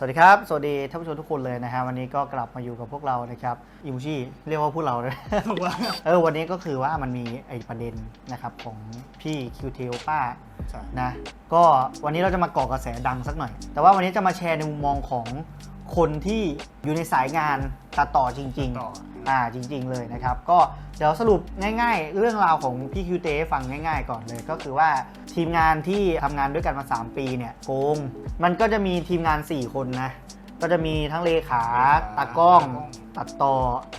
สวัสดีครับ สวัสดีท่านผู้ชมทุกคนเลยนะฮะวันนี้ก็กลับมาอยู่กับพวกเรานะครับอิมูชิเรียกว่าพวกเราเลยเออวันนี้ก็คือว่ามันมีไอ้ประเด็นนะครับของพี่คิวเทลป้าใช่นะก็วันนี้เราจะมาก่อกระแสดังสักหน่อย แต่ว่าวันนี้จะมาแชร์ในมุมมองของคนที่อยู่ในสายงานตัดต่อจริงต่อๆอ่าจริง ๆ เลยนะครับ ก็เดี๋ยวสรุปง่าย ๆ เรื่องราวของพี่คิวเตให้ฟังง่าย ๆ ก่อนเลยก็คือว่า ทีมงานที่ทำงานด้วยกันมา 3 ปีเนี่ยโกง มันก็จะมีทีมงาน 4 คนนะ ก็จะมีทั้งเลขาตากล้อง ตัดต่อ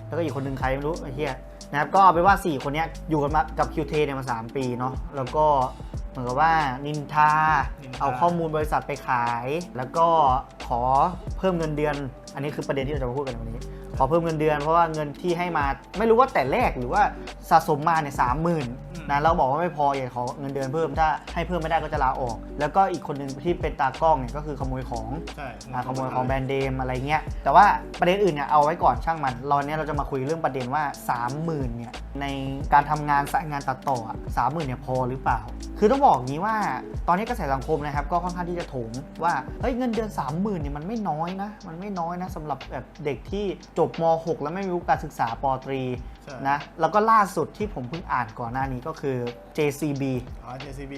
แล้วก็อีกคนหนึ่งใครไม่รู้ไอ้เหี้ยนะครับก็เอาไปนว่า 4 คนเนี้ยอยู่กันมากับคิวเทเนี่ยมา 3 ปีเนาะแล้วก็เหมือนกับว่านินทานินทา เอาข้อมูลบริษัทไปขาย แล้วก็ขอเพิ่มเงินเดือน อันนี้คือประเด็นที่เราจะมาพูดกันในวันนี้ ขอเพิ่มเงินเดือนเพราะว่าเงินที่ให้มาไม่รู้ว่าแต่แรกหรือว่าสะสมมาเนี่ยสามหมื่นนะเราบอกว่าไม่พออยากขอเงินเดือนเพิ่มถ้าให้เพิ่มไม่ได้ก็จะลาออก แล้วก็อีกคนหนึ่งที่เป็นตากล้องเนี่ยก็คือขโมยของใช่อ่าขโมยของแบรนด์เดมอะไรเงี้ยแต่ว่าประเด็นอื่นเนี่ยเอาไว้ก่อนช่างมันเราเนี้ยเราจะมาคุยเรื่องประเด็นว่า 30,000เนี่ยในการทำงานสายงานตัดต่อสามหมื่นเนี่ยพอหรือเปล่า คือต้องบอกอย่างนี้ว่าตอนนี้กระแสสังคมนะครับก็ค่อนข้างที่จะโถมว่าเฮ้ยเงินเดือน 30,000เนี่ยมันไม่น้อยนะมันไม่น้อยนะสำหรับแบบเด็กที่จบม .6 แล้วไม่มีวุฒิการศึกษาปตรีใช่ นะ แล้วก็ล่าสุดที่ผมเพิ่งอ่านก่อนหน้านี้ก็คือ JCB อ๋อ JCB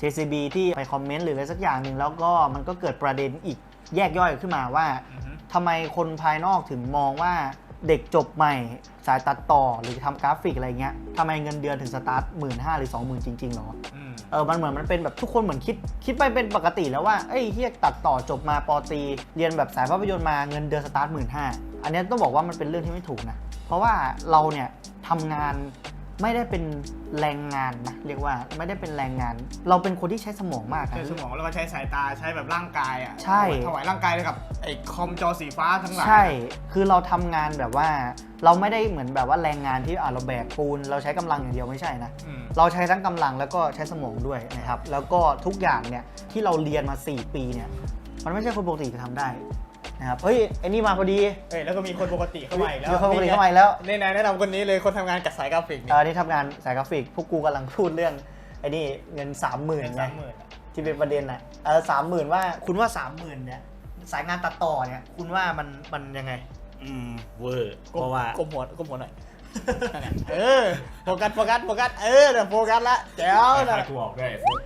JCB ที่ไปคอมเมนต์หรืออะไรสักอย่างหนึ่งแล้วก็มันก็เกิดประเด็นอีกแยกย่อยขึ้นมาว่าอือฮึ ทำไมคนภายนอกถึงมองว่าเด็กจบใหม่สายตัดต่อหรือทำกราฟิกอะไรเงี้ยทำไมเงินเดือนถึงสตาร์ทหมื่นห้าหรือสองหมื่นจริงๆหรอ อืม เออ มันเหมือนมันเป็นแบบทุกคนเหมือนคิด คิดไปเป็นปกติแล้วว่า เอ้ยเฮียตัดต่อจบมาปอตรีเรียนแบบสายภาพยนตร์มาเงินเดือนสตาร์ทหมื่นห้า อันเนี้ยต้องบอกว่ามันเป็นเรื่องที่ไม่ถูกนะ เพราะว่าเราเนี่ยทำงานไม่ได้เป็นแรงงานนะเรียกว่าไม่ได้เป็นแรงงาน เราเป็นคนที่ใช้สมองมากนะใช้สมองแล้วก็ใช้สายตาใช้แบบร่างกายอะใช่ ถวายร่างกายเลยกับไอ้คอมจอสีฟ้าทั้งหลาย ใช่ คือเราทำงานแบบว่า เราไม่ได้เหมือนแบบว่าแรงงานที่อะเราแบกปูน เราใช้กำลังอย่างเดียวไม่ใช่นะ อืม เราใช้ทั้งกำลังแล้วก็ใช้สมองด้วยนะครับ แล้วก็ทุกอย่างเนี่ยที่เราเรียนมา 4 ปีเนี่ย มันไม่ใช่คนปกติจะทำได้ นะครับเฮ้ยไอ้นี่มาพอดี เอ้ยแล้วก็มีคนปกติเข้ามาอีกแล้วมีคนปกติเข้ามาอีกแล้ว นี่นายแนะนำคนนี้เลยคนทำงานกับสายกราฟิกเออนี่ทำงานสายกราฟิกพวกกูกำลังพูดเรื่องไอ้นี่เงิน3 0,000ื่นเป็นไงสามหมื่นที่เป็นประเด็นน่ะเออสามหมื่นว่าคุณว่า3 0,000เนี่ยสายงานตัดต่อเนี่ยคุณว่ามันมันยังไง อืมเวอร์เพราะว่ากลมหัวกลมหัวหน่อยนั่นแหละเออโฟกัสโฟกัสโฟกัสเออเดี๋ยวโฟกัสละแจ๋วใคนะรกูออกได้ฟุต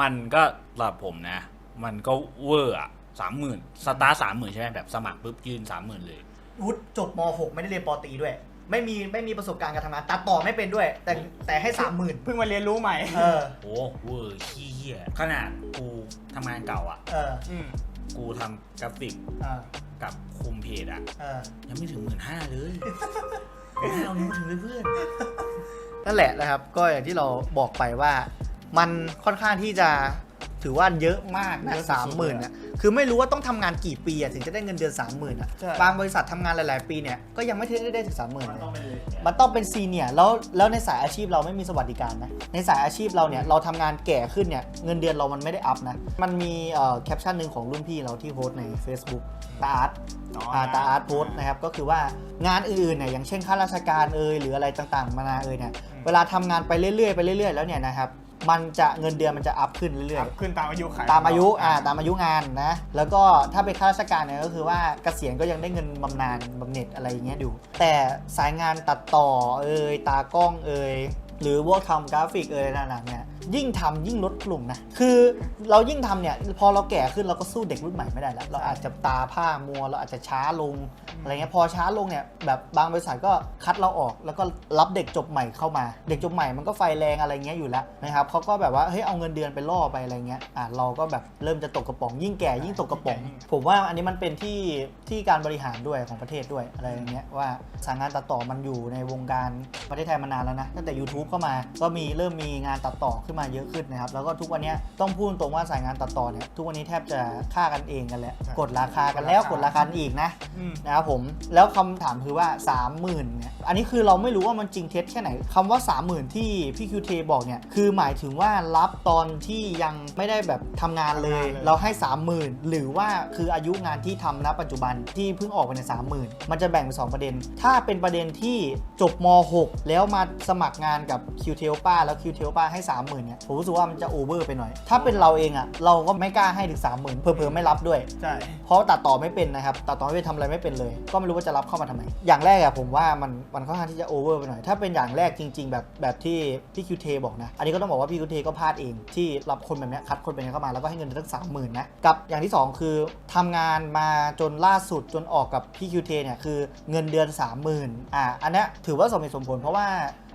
มันก็สำหรับผมนะ มันก็เวอร์อะ สามหมื่นสตาร์สามหมื่นใช่ไหมแบบสมัครปุ๊บยืนสามหมื่นเลยวุฒิจบม .6 ไม่ได้เรียนปตรีด้วย ไม่มีไม่มีประสบการณ์การทำงานตัดต่อไม่เป็นด้วย แต่แต่ให้สามหมื่นเพิ่งมาเรียนรู้ใหม่ เออ โอ้เวอร์ขี้เหี้ยขนาดกูทำงานเก่าอะ เอออืมกูทำกราฟิกเออกับคุมเพจอะ เออ ยังไม่ถึงหมื่นห้าเลยไม่เอานี้มาถึงเลยเพื่อน นั่นแหละนะครับ ก็อย่างที่เราบอกไปว่า มันค่อนข้างที่จะ ถือว่าเยอะมากนะเยอะสุดๆสามหมื่นอะคือไม่รู้ว่าต้องทำงานกี่ปีอะถึงจะได้เงินเดือนสามหมื่นอะใช่ บางบริษัททำงานหลาย ๆ ปีเนี่ยก็ยังไม่ได้ได้ถึงสามหมื่นมันต้องเป็นเลยมันต้องเป็นซีเนียร์แล้วแล้วในสายอาชีพเราไม่มีสวัสดิการนะ ในสายอาชีพเราเนี่ยเราทำงานแก่ขึ้นเนี่ยเงินเดือนเรามันไม่ได้อัพนะ มันมีแคปชั่นหนึ่งของรุ่นพี่เราที่โพสต์ใน Facebook ตาอาร์ตอ๋ออ่านะตาอาร์ตโพสต์นะครับ ก็คือว่างานอื่นๆเนี่ยอย่างเช่นข้าราชการเอ่ยหรืออะไรต่างๆมานาเอ่ยเนี่ยอืมเวลาทำงานไปเรื่อยๆไปเรื่อยๆแล้วเนี่ยนะครับ มันจะเงินเดือนมันจะอัพขึ้นเรื่อยครับขึ้นตามอายุขัยๆ ตามอายุอ่าตามอายุงานนะ แล้วก็ถ้าเป็นข้าราชการเนี่ยก็คือว่าเกษียณก็ยังได้เงินบำนาญบำเหน็จอะไรอย่างเงี้ยอยู่แต่สายงานตัดต่อเอ่ยตากล้องเอ่ยหรือพวกทำกราฟิกเอ่ยนั่นๆเนี่ย ยิ่งทำยิ่งลดกลุ่มนะ คือเรายิ่งทำเนี่ยพอเราแก่ขึ้นเราก็สู้เด็กรุ่นใหม่ไม่ได้แล้ว เราอาจจะตาผ้ามัว เราอาจจะช้าลงอะไรเงี้ยพอช้าลงเนี่ยแบบบางบริษัทก็คัดเราออก แล้วก็รับเด็กจบใหม่เข้ามา เด็กจบใหม่มันก็ไฟแรงอะไรเงี้ยอยู่แล้วนะครับเขาก็แบบว่าเฮ้ยเอาเงินเดือนไปล่อไปอะไรเงี้ยอะเราก็แบบเริ่มจะตกกระป๋อง ยิ่งแก่ยิ่งตกกระป๋อง ผมว่าอันนี้มันเป็นที่ที่การบริหารด้วยของประเทศด้วยอะไรอย่างเงี้ยว่าสายงานตัดต่อมันอยู่ในวงการประเทศไทยมานานแล้วนะตั้งแต่ YouTube เข้ามาก็มีเริ่มมีงานตัดต่อขึ้นมาเยอะขึ้นนะครับ แล้วก็ทุกวันเนี้ยต้องพูดตรงว่าสายงานตัดต่อเนี่ยทุกวันนี้แทบจะฆ่ากันเองกันแล้วกดราคากันแล้วกดราคาอีกนะอืมนะครับผมแล้วคำถามคือว่า 30,000เนี่ยอันนี้คือเราไม่รู้ว่ามันจริงเท็จแค่ไหนคำว่า 30,000 ที่พี่คิวเทบอกเนี่ยคือหมายถึงว่ารับตอนที่ยังไม่ได้แบบทำงานเลยทำงานเลย เราให้ 30,000 หรือว่าคืออายุงานที่ทำณปัจจุบันที่เพิ่งออกไปใน30,000มันจะแบ่งเป็นสองประเด็น ถ้าเป็นประเด็นที่จบม .6 แล้วมาสมัครงานกับคิวเทลป้าแล้วคิวเทลป้าให้ 30,000เงี้ยผมรู้สึกว่ามันจะโอเวอร์ไปหน่อย ถ้าเป็นเราเองอะเราก็ไม่กล้าให้ถึง3 0,000เผลอๆไม่รับด้วย ใช่ เพราะตัดต่อไม่เป็นนะครับตัดต่อไม่เป็นทำอะไรไม่เป็นเลย ก็ไม่รู้ว่าจะรับเข้ามาทำไม อย่างแรกอะผมว่ามันมันค่อนข้างที่จะโอเวอร์ไปหน่อย ถ้าเป็นอย่างแรกจริง ๆ แบบแบบที่พี่คิวเทบอกนะ อันนี้ก็ต้องบอกว่าพี่คิวเทก็พลาดเองที่รับคนแบบเนี้ยคัดคนแบบนี้เข้ามาแล้วก็ให้เงินเดือนตั้งสามหมื่นนะกับอย่างที่สองคือทำงานมาจนล่าสุดจนออกกับพี่คิวเทเนี่ยคือเงินเดือน30,000อ่าอันเนี้ยถือว่าสมเหตุสมผลเพราะว่า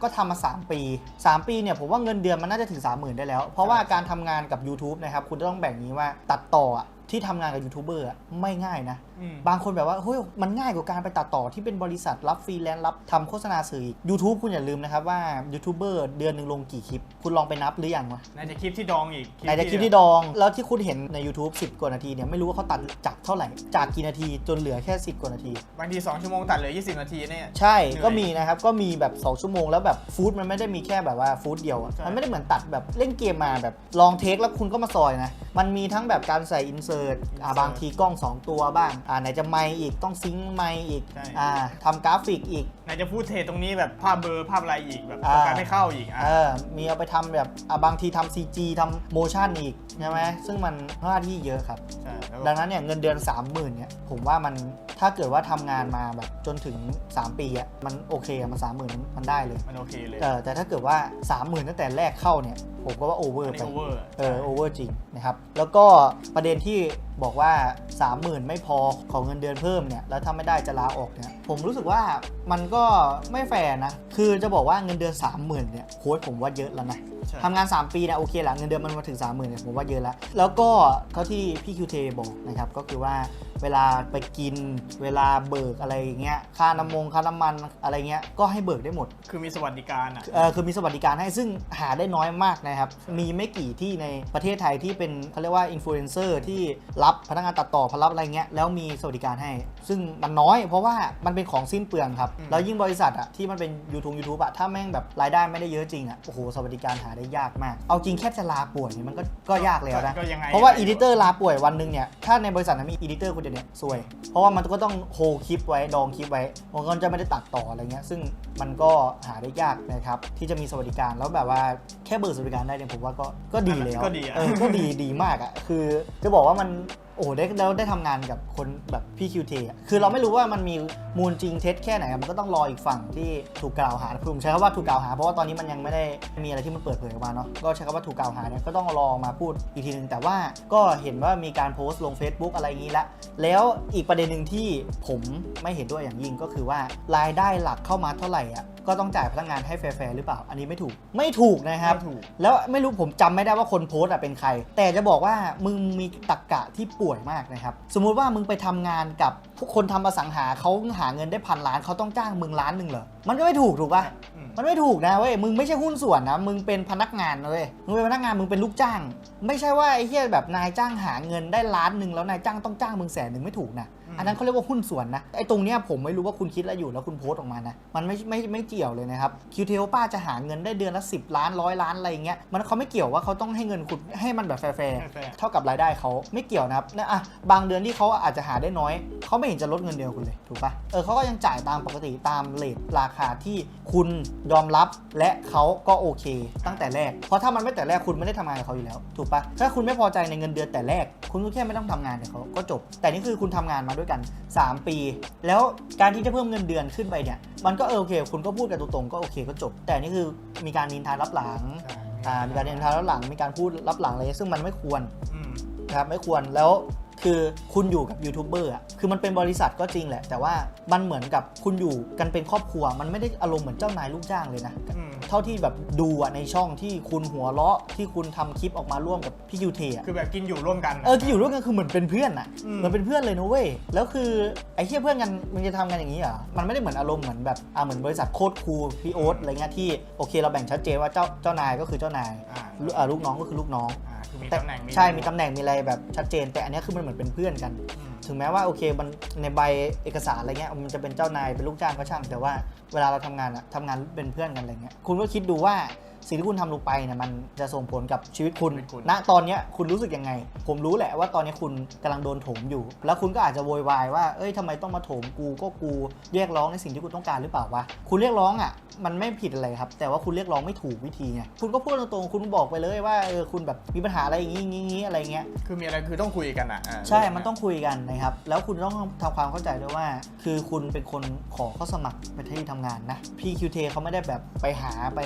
ก็ทำมา 3 ปี 3 ปีเนี่ยผมว่าเงินเดือนมันน่าจะถึง 30,000 ได้แล้ว เพราะว่าการทำงานกับ YouTube นะครับคุณจะต้องแบ่งนี้ว่าตัดต่ออะที่ทำงานกับยูทูบเบอร์อะไม่ง่ายนะอืมบางคนแบบว่าเฮ้ยมันง่ายกว่าการไปตัดต่อที่เป็นบริษัทรับฟรีแลนซ์รับทำโฆษณาสื่ออีก YouTube คุณอย่าลืมนะครับว่ายูทูบเบอร์เดือนหนึ่งลงกี่คลิปคุณลองไปนับหรือยังวะในจะคลิปที่ดองอีกในแต่คลิปที่ดอง แล้วที่คุณเห็นใน YouTube 10 กว่านาทีเนี่ยไม่รู้ว่าเขาตัดจากเท่าไหร่ จากกี่นาทีจนเหลือแค่ 10 กว่านาที บางที 2 ชั่วโมงตัดเหลือ 20 นาทีเนี่ย ใช่เหนื่อยก็มีนะครับ ก็มีแบบ 2 ชั่วโมงแล้วแบบฟูดมันไม่ได้มีแค่แบบว่าฟูดเดียวอะใช่มันไม่ได้เหมือนตัดแบบเล่นเกมมาแบบลองเทคแล้วคุณก็มาซอยนะ มันมีทั้งแบบการใส่อินเสิร์ตอ่าบางทีกล้อง 2 ตัวบ้าง อ่าไหนจะไมค์อีกต้องซิงค์ไมค์อีกใช่อ่าทำกราฟิกอีก ไหนจะพูดเทตรงนี้แบบภาพเบลอร์ภาพอะไรอีกแบบอ่าโฟกัสไม่เข้าอีก อะเออมีเอาไปทำแบบอะบางทีทำ CG ทำโมชั่นอีกใช่ไหมซึ่งมันหน้าที่เยอะครับใช่แล้วก็ดังนั้นเนี่ยเงินเดือน 30,000เนี่ยผมว่ามันถ้าเกิดว่าทำงานมาแบบจนถึง 3 ปีอะมันโอเคอะมัน30,000มันได้เลย มันโอเคเลยเออแต่ถ้าเกิดว่า 30,000 ตั้งแต่แรกเข้าเนี่ยผมก็ว่าโอเวออัร์นไปนี้โอเวอร์เออโอเวอร์จริงนะครับ แล้วก็ประเด็นที่บอกว่า 30,000 ไม่พอของเงินเดือนเพิ่มเนี่ย แล้วถ้าไม่ได้จะลาออกเนี่ย ผมรู้สึกว่ามันก็ไม่แฟร์นะ คือจะบอกว่าเงินเดือน 30,000 เนี่ยโค้ชผมว่าเยอะแล้วนะ ใช่ ทำงาน 3 ปีเนี่ยโอเคละเงินเดือนมันมาถึง 30,000เนี่ยผมว่าเยอะแล้ว แล้วก็เท่าที่พี่คิวเทบอกนะครับ ก็คือว่าเวลาไปกินเวลาเบิกอะไรอย่างเงี้ยค่าน้ำมงค่าน้ำมันอะไรเงี้ยก็ให้เบิกได้หมด คือมีสวัสดิการอะ เออคือมีสวัสดิการให้ซึ่งหาได้น้อยมากนะครับ มีไม่กี่ที่ในประเทศไทยที่เป็นเขาเรียกว่าอินฟลูเอนเซอร์ที่รับพนักงานตัดต่อพรับอะไรเงี้ยแล้วมีสวัสดิการให้ ซึ่งมันน้อยเพราะว่ามันเป็นของสิ้นเปลืองครับ อืม แล้วยิ่งบริษัทอะที่มันเป็นยูทูบยูทูบอะถ้าแม่งแบบรายได้ไม่ได้เยอะจริงอะโอ้โหสวัสดิการหาได้ยากมาก เอาจริงแค่จะลาป่วยเนี่ยมันก็ก็ยากแล้วนะ ก็ยังไงเพราะว่าอีดิเตอร์ลาป่วยวันหนึ่งเนี่ย ถ้าในบริษัทนั้นมีอีดิเตอร์คนเดียวเนี่ยซวย เพราะว่ามันก็ต้องโฮคลิปไว้ ดองคลิปไว้มันก็จะไม่ได้ตัดต่ออะไรเงี้ย ซึ่งมันก็หาได้ยากนะครับ ที่จะมีสวัสดิการแล้วแบบว่าแค่เบิกสวัสดิการได้เนี่ยผมว่าก็ก็ดีแล้วก็ดีอะ เออก็ดีดีมากอะคือจะบอกว่ามัน โอ้โหได้แล้วได้ทำงานกับคนแบบพี่คิวเทคือเราไม่รู้ว่ามันมีมูลจริงเท็จแค่ไหนอะมันก็ต้องรออีกฝั่งที่ถูกกล่าวหาผมใช้คำว่าถูกกล่าวหาเพราะว่าตอนนี้มันยังไม่ได้มีอะไรที่มันเปิดเผยออกมาเนาะก็ใช้คำว่าถูกกล่าวหาเนี่ยก็ต้องรอมาพูดอีกทีหนึ่งแต่ว่าก็เห็นว่ามีการโพสต์ลง Facebook อะไรอย่างนี้ละแล้วอีกประเด็นหนึ่งที่ผมไม่เห็นด้วยอย่างยิ่งก็คือว่ารายได้หลักเข้ามาเท่าไหร่อะ ก็ต้องจ่ายพนักงานให้แฟร์ๆหรือเปล่า อันนี้ไม่ถูก ไม่ถูกนะครับ ไม่ถูก แล้วไม่รู้ผมจำไม่ได้ว่าคนโพสต์อะเป็นใคร แต่จะบอกว่ามึงมีตรกกะที่ป่วยมากนะครับ สมมุติว่ามึงไปทำงานกับพวกคนทำอสังหาเขาหาเงินได้พันล้านเขาต้องจ้างมึงล้านหนึ่งเหรอ มันก็ไม่ถูกถูกปะ อืม มันไม่ถูกนะเว้ย มึงไม่ใช่หุ้นส่วนนะ มึงเป็นพนักงานนะเว้ย มึงเป็นพนักงาน มึงเป็นลูกจ้าง ไม่ใช่ว่าไอ้เหี้ยแบบนายจ้างหาเงินได้ล้านหนึ่งแล้วนายจ้างต้องจ้างมึงแสนหนึ่งไม่ถูกนะ อืมอันนั้นเขาเรียกว่าหุ้นส่วนนะไอ้ตรงเนี้ยผมไม่รู้ว่าคุณคิดอะไรอยู่แล้วคุณโพสต์ออกมานะมันไม่ไม่ไม่เกี่ยวเลยนะครับคิวเทลป้าจะหาเงินได้เดือนละ 10 ล้านร้อยล้านอะไรอย่างเงี้ยมันเขาไม่เกี่ยวว่าเขาต้องให้เงินคุณให้มันแบบแฟร์แฟร์ๆเท่ากับรายได้เขาไม่เกี่ยวนะครับนะอะบางเดือนที่เขาอาจจะหาได้น้อยเขาไม่เห็นจะลดเงินเดือนคุณเลยถูกปะเออเขาก็ยังจ่ายตามปกติตามเลทราคาที่คุณยอมรับและเขาก็โอเค ตั้งแต่แรก เพราะถ้ามันไม่แต่แรกคุณไม่ได้ทำงานกับเขาอยู่แล้ว ถูกปะถ้าคุณไม่พอใจในเงินเดือนแต่แรก คุณก็แค่ไม่ต้องทำงานกับเขาก็จบ แต่นี่คือคุณทำงานมาด้วยกัน 3 ปี แล้วการที่จะเพิ่มเงินเดือนขึ้นไปเนี่ย มันก็เออโอเค คุณก็พูดกันตรงๆก็โอเคก็จบ แต่นี่คือมีการนินทารับหลังใช่อ่ามีการนินทารับหลัง มีการพูดรับหลังอะไรซึ่งมันไม่ควรอืมนะครับไม่ควรแล้ว คือคุณอยู่กับยูทูบเบอร์อะคือมันเป็นบริษัทก็จริงแหละ แต่ว่ามันเหมือนกับคุณอยู่กันเป็นครอบครัว มันไม่ได้อารมณ์เหมือนเจ้านายลูกจ้างเลยนะอืมเท่าที่แบบดูอะในช่องที่คุณหัวเราะที่คุณทำคลิปออกมาร่วมกับพี่ยูเทอะคือแบบกินอยู่ร่วมกัน เออที่อยู่ร่วมกันคือเหมือนเป็นเพื่อนอะอืมเหมือนเป็นเพื่อนเลยนะเว้ยแล้วคือไอ้เหี้ยเพื่อนกันมันจะทำกันอย่างนี้เหรอมันไม่ได้เหมือนอารมณ์เหมือนแบบอ่าเหมือนบริษัทโคตรคูลพี่โอ๊ตอะไรเงี้ยที่โอเคเราแบ่งชัดเจนว่าเจ้าเจ้านายก็คือเจ้านายอ่าลูกอ่าลูกน้องก็คือลูกน้องอ่าคือ มีแต่ตำแหน่งใช่มีตำแหน่งมีอะไรแบบชัดเจน แต่อันเนี้ยคือมันเหมือนเป็นเพื่อนกันอืมถึงแม้ว่าโอเคมันในใบเอกสารอะไรเงี้ยมันจะเป็นเจ้านายเป็นลูกจ้างก็ช่าง แต่ว่าเวลาเราทำงานอะทำงานเป็นเพื่อนกันอะไรเงี้ยคุณก็คิดดูว่า สิ่งที่คุณทำลงไปเนี่ยมันจะส่งผลกับชีวิตคุณชีวิตคุณณตอนเนี้ยคุณรู้สึกยังไง ผมรู้แหละว่าตอนนี้คุณกำลังโดนโถมอยู่ แล้วคุณก็อาจจะโวยวายว่าเอ้ยทำไมต้องมาโถมกูก็กูเรียกร้องในสิ่งที่คุณต้องการหรือเปล่าวะคุณเรียกร้องอะมันไม่ผิดอะไรครับ แต่ว่าคุณเรียกร้องไม่ถูกวิธีไงคุณก็พูดตรงๆคุณบอกไปเลยว่าเออคุณแบบมีปัญหาอะไรอย่างงี้อย่างงี้อย่างงี้อะไรเงี้ยคือมีอะไรคือต้องคุยกันอะอ่าใช่ มันต้องคุยกันนะครับ แล้วคุณต้องทำความเข้าใจด้วยว่า คือคุณเป็นคนขอเข้าสมัครไปที่ทำงานนะ PQT เขาไม่ได้แบบไปหาไป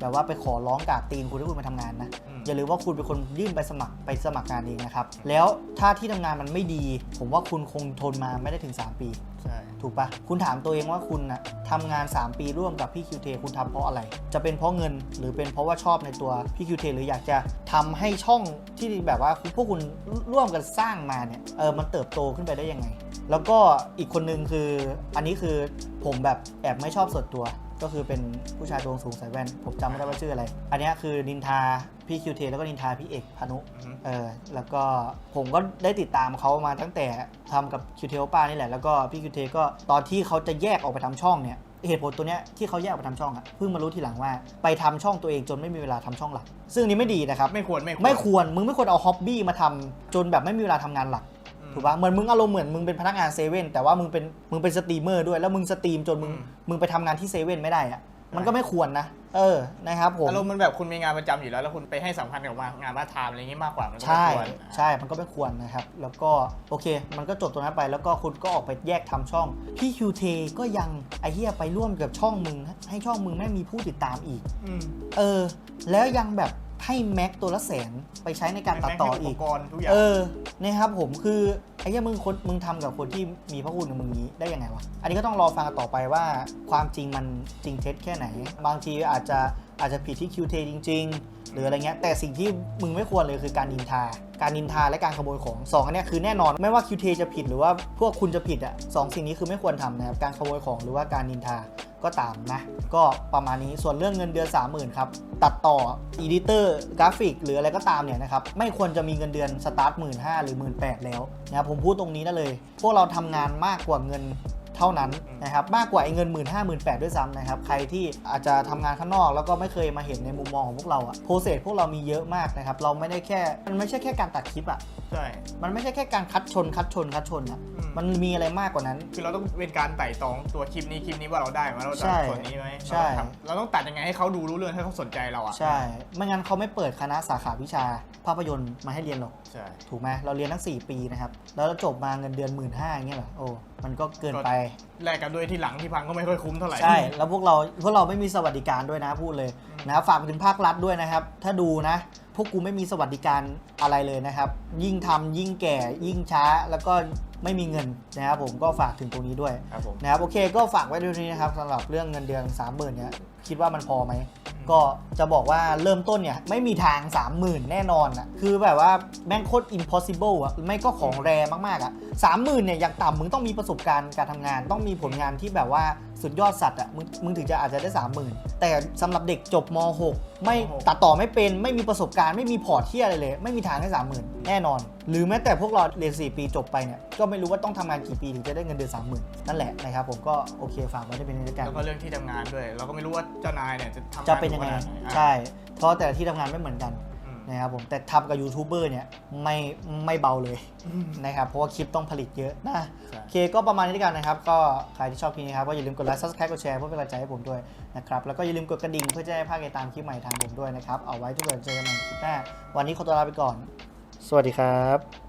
แบบว่าไปขอร้องกราบตีนคุณให้คุณมาทำงานนะอืมอย่าลืมว่าคุณเป็นคนยื่นไปสมัครไปสมัครงานเองนะครับ แล้วถ้าที่ทำงานมันไม่ดี ผมว่าคุณคงทนมาไม่ได้ถึง 3 ปี ใช่ ถูกปะคุณถามตัวเองว่าคุณนะทำงาน 3 ปีร่วมกับพี่คิวเทคุณทำเพราะอะไร จะเป็นเพราะเงินหรือเป็นเพราะว่าชอบในตัวพี่คิวเทหรืออยากจะทำให้ช่องที่แบบว่าพวกคุณร่วมกันสร้างมาเนี่ยเออมันเติบโตขึ้นไปได้ยังไง แล้วก็อีกคนนึงคืออันนี้คือผมแบบแอบไม่ชอบส่วนตัว ก็คือเป็นผู้ชายตัวสูงใส่แว่น ผมจำไม่ได้ว่าชื่ออะไร อันเนี้ยคือนินทาพี่คิวเทแล้วก็นินทาพี่เอกพานุอือฮึเออแล้วก็ผมก็ได้ติดตามเขามาตั้งแต่ทำกับคิวเทลป้านี่แหละแล้วก็พี่คิวเทก็ตอนที่เขาจะแยกออกไปทำช่องเนี่ยเหตุผลตัวเนี้ยที่เขาแยกออกไปทำช่องอะเพิ่งมารู้ทีหลังว่าไปทำช่องตัวเองจนไม่มีเวลาทำช่องหลัก ซึ่งอันนี้ไม่ดีนะครับ ไม่ควรไม่ควร ไม่ควร มึงไม่ควรเอาฮ็อบบี้มาทำจนแบบไม่มีเวลาทำงานหลักอืม ถูกปะเหมือนมึงอารมณ์เหมือนมึงเป็นพนักงานเซเว่นแต่ว่ามึงเป็นมึงเป็นสตรีมเมอร์ด้วยแล้วมึงสตรีมจนมึงอืมมึงไปทำงานที่เซเว่นไม่ได้อะมันก็ไม่ควรนะเออนะครับผมอารมณ์มันแบบคุณมีงานประจำอยู่แล้ว แล้วคุณไปให้สำคัญกับงานมาทามอะไรอย่างงี้มากกว่ามันก็ใช่ไม่ควรใช่มันก็ไม่ควรนะครับ แล้วก็โอเค มันก็จบตรงนั้นไปแล้วก็คุณก็ออกไปแยกทำช่องพี่คิวเทก็ยังไอเฮียไปร่วมกับช่องมึง ให้ช่องมึงแม่งมีผู้ติดตามอีกอืมเออ แล้วยังแบบ ให้แม็กตัวละแสนไปใช้ในการตัดต่อให้อีกปกรณ์ทุกอย่างเออนะครับผมคือไอ้เหี้ยมึงคนมึงทำกับคนที่มีพระคุณกับมึงนี้ได้ยังไงวะ อันนี้ก็ต้องรอฟังกันต่อไปว่าความจริงมันจริงเท็จแค่ไหน บางทีอาจจะอาจจะผิดที่คิวเทจริง ๆ หรืออะไรเงี้ยแต่สิ่งที่มึงไม่ควรเลยคือการนินทา การนินทาและการขโมยของสองอันเนี้ยคือแน่นอนไม่ว่าคิวเทจะผิดหรือว่าพวกคุณจะผิดอะสองสิ่งนี้คือไม่ควรทำนะครับการขโมยของหรือว่าการนินทา ก็ตามนะ ก็ประมาณนี้ส่วนเรื่องเงินเดือน 30,000ครับ ตัดต่ออีดิเตอร์กราฟิก หรืออะไรก็ตามเนี่ยนะครับ ไม่ควรจะมีเงินเดือนสตาร์ทหมื่นห้าหรือหมื่นแปดแล้วนะครับผมพูดตรงนี้ได้เลย พวกเราทำงานมากกว่าเงิน เท่านั้นนะครับมากกว่าไอ้เงิน 1 5 0 0 0 0 1 8 0 0ด้วยซ้ำนะครับใครที่อาจจะทำงานข้างนอก แล้วก็ไม่เคยมาเห็นในมุมมองของพวกเราอะโปรเซสพวกเรามีเยอะมากนะครับเราไม่ได้แค่มันไม่ใช่แค่การตัดคลิปอะใช่มันไม่ใช่แค่การคัดชนคัดชนคัดชนอะอืมมันมีอะไรมากกว่านั้น คือเราต้องเป็นการไต่ตองตัวคลิปนี้คลิปนี้ว่าเราได้ไหมเราใช่จะส่วนนี้ไหมใช่เราต้องทำเราต้องตัดยังไงให้เขาดูรู้เรื่องให้เขาสนใจเราอะใช่ไม่งั้นเขาไม่เปิดคณะสาขาวิชาภาพยนตร์มาให้เรียนหรอกใช่ถูกไหมเราเรียนทั้ง 4 ปีนะครับแล้วเราจบมาเงินเดือนหมื่นห้าอย่างเงี้ยเหรอโอ้มันก็เกินไป แลกกันด้วยที่หลังที่พังก็ไม่ค่อยคุ้มเท่าไหร่ ใช่ แล้วพวกเราพวกเราไม่มีสวัสดิการด้วยนะพูดเลยนะครับฝากไปถึงภาครัฐด้วยนะครับ ถ้าดูนะ พวกกูไม่มีสวัสดิการอะไรเลยนะครับ ยิ่งทำยิ่งแก่ยิ่งช้าแล้วก็ไม่มีเงินนะครับผมก็ฝากถึงตรงนี้ด้วยครับผม นะครับโอเคก็ฝากไว้ด้วยนี้นะครับสำหรับเรื่องเงินเดือน 3 0,000เนี่ยคิดว่ามันพอไหม ก็จะบอกว่าเริ่มต้นเนี่ยไม่มีทาง 30,000 แน่นอนอะคือแบบว่าแม่งโคตร impossible อะไม่ก็ของแรมากๆอะ30,000เนี่ยอย่างต่ำมึงต้องมีประสบการณ์การทำงาน ต้องมีผลงานที่แบบว่าสุดยอดสัตว์อะมึงมึงถึงจะอาจจะได้ 30,000 แต่สำหรับเด็กจบม .6 ไม่ตัดต่อไม่เป็นไม่มีประสบการณ์ไม่มีพอร์ตที่อะไรเลย ไม่มีทางได้30,000 แน่นอน หรือแม้แต่พวกเราเรียน4ปีจบไปเนี่ยก็ไม่รู้ว่าต้องทำงานกี่ปีถึงจะได้เงินเดือน30,000นั่นแหละนะครับผมก็โอเคฝากไว้ได้เป็นในด้วยกันแล้วก็เรื่องที่ทำงานด้วย เราก็ไม่รู้ว่าเจ้านายเนี่ยจะทำงานจะเป็นยังไงขนาดหนอะใช่ เพราะแต่ละที่ทำงานไม่เหมือนกันอืมนะครับผมแต่ทำกับยูทูบเบอร์เนี่ยไม่ไม่เบาเลยนะครับเพราะว่าคลิปต้องผลิตเยอะนะใช่โอเคก็ประมาณนี้ด้วยกันนะครับ ก็ใครที่ชอบคลิปนี้ครับก็อย่าลืมกดไลค์ subscribe กดแชร์เพื่อเป็นกำลังใจให้ผมด้วยนะครับแล้วก็อย่าลืมกดกระดิ่งเพื่อจะได้พลาดการตามคลิปใหม่ทางผมด้วยนะครับเอาไว้ทุกคนเจอกันใหม่คลิปหน้าวันนี้ขอตัวลาไปก่อน สวัสดีครับ